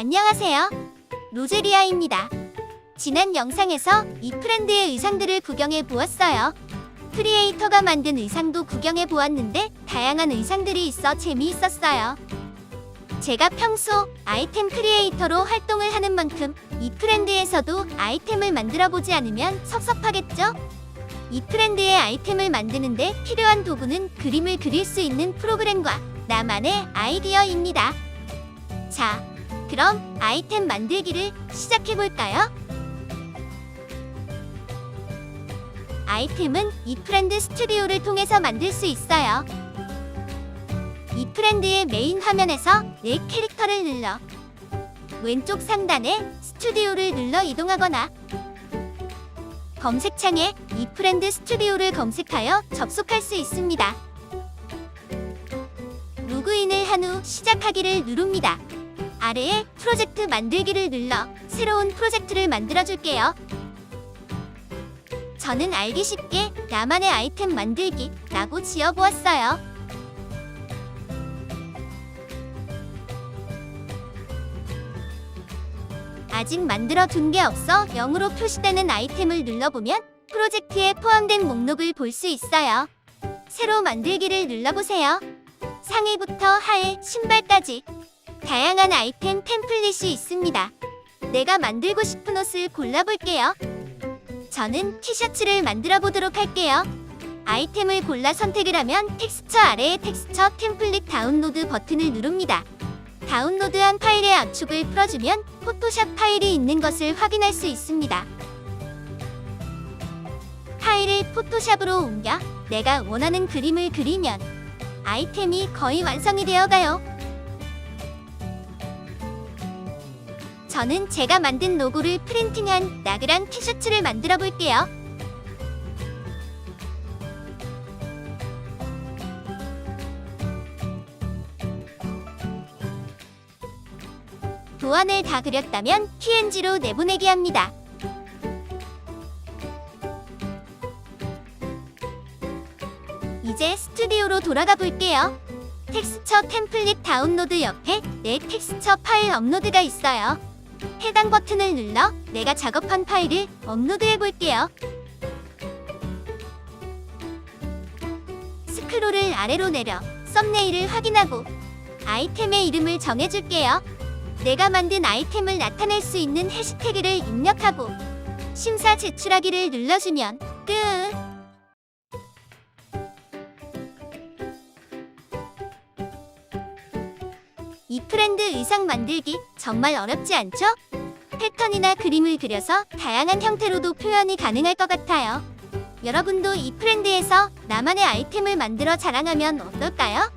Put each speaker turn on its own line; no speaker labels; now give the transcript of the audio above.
안녕하세요. 로제리아입니다. 지난 영상에서 이 브랜드의 의상들을 구경해 보았어요. 크리에이터가 만든 의상도 구경해 보았는데 다양한 의상들이 있어 재미있었어요. 제가 평소 아이템 크리에이터로 활동을 하는 만큼 이 트렌드에서도 아이템을 만들어 보지 않으면 섭섭하겠죠? 이 트렌드의 아이템을 만드는데 필요한 도구는 그림을 그릴 수 있는 프로그램과 나만의 아이디어입니다. 자, 그럼 아이템 만들기를 시작해 볼까요? 아이템은 이 프렌드 스튜디오를 통해서 만들 수 있어요. 이 프렌드의 메인 화면에서 내 캐릭터를 눌러 왼쪽 상단에 스튜디오를 눌러 이동하거나 검색창에 이 프렌드 스튜디오를 검색하여 접속할 수 있습니다. 로그인을 한 후 시작하기를 누릅니다. 아래에 프로젝트 만들기를 눌러 새로운 프로젝트를 만들어 줄게요. 저는 알기 쉽게 나만의 아이템 만들기 라고 지어보았어요. 아직 만들어 둔 게 없어 0으로 표시되는 아이템을 눌러보면 프로젝트에 포함된 목록을 볼 수 있어요. 새로 만들기를 눌러보세요. 상의부터 하의, 신발까지 다양한 아이템 템플릿이 있습니다. 내가 만들고 싶은 옷을 골라볼게요. 저는 티셔츠를 만들어 보도록 할게요. 아이템을 골라 선택을 하면 텍스처 아래의 텍스처 템플릿 다운로드 버튼을 누릅니다. 다운로드한 파일의 압축을 풀어주면 포토샵 파일이 있는 것을 확인할 수 있습니다. 파일을 포토샵으로 옮겨 내가 원하는 그림을 그리면 아이템이 거의 완성이 되어 가요. 저는 제가 만든 로고를 프린팅한 나그란 티셔츠를 만들어 볼게요. 도안을 다 그렸다면 PNG로 내보내기 합니다. 이제 스튜디오로 돌아가 볼게요. 텍스처 템플릿 다운로드 옆에 내 텍스처 파일 업로드가 있어요. 해당 버튼을 눌러 내가 작업한 파일을 업로드해 볼게요. 스크롤을 아래로 내려 썸네일을 확인하고 아이템의 이름을 정해줄게요. 내가 만든 아이템을 나타낼 수 있는 해시태그를 입력하고 심사 제출하기를 눌러주면 끝! 이 트렌드 의상 만들기 정말 어렵지 않죠? 패턴이나 그림을 그려서 다양한 형태로도 표현이 가능할 것 같아요. 여러분도 이 트렌드에서 나만의 아이템을 만들어 자랑하면 어떨까요?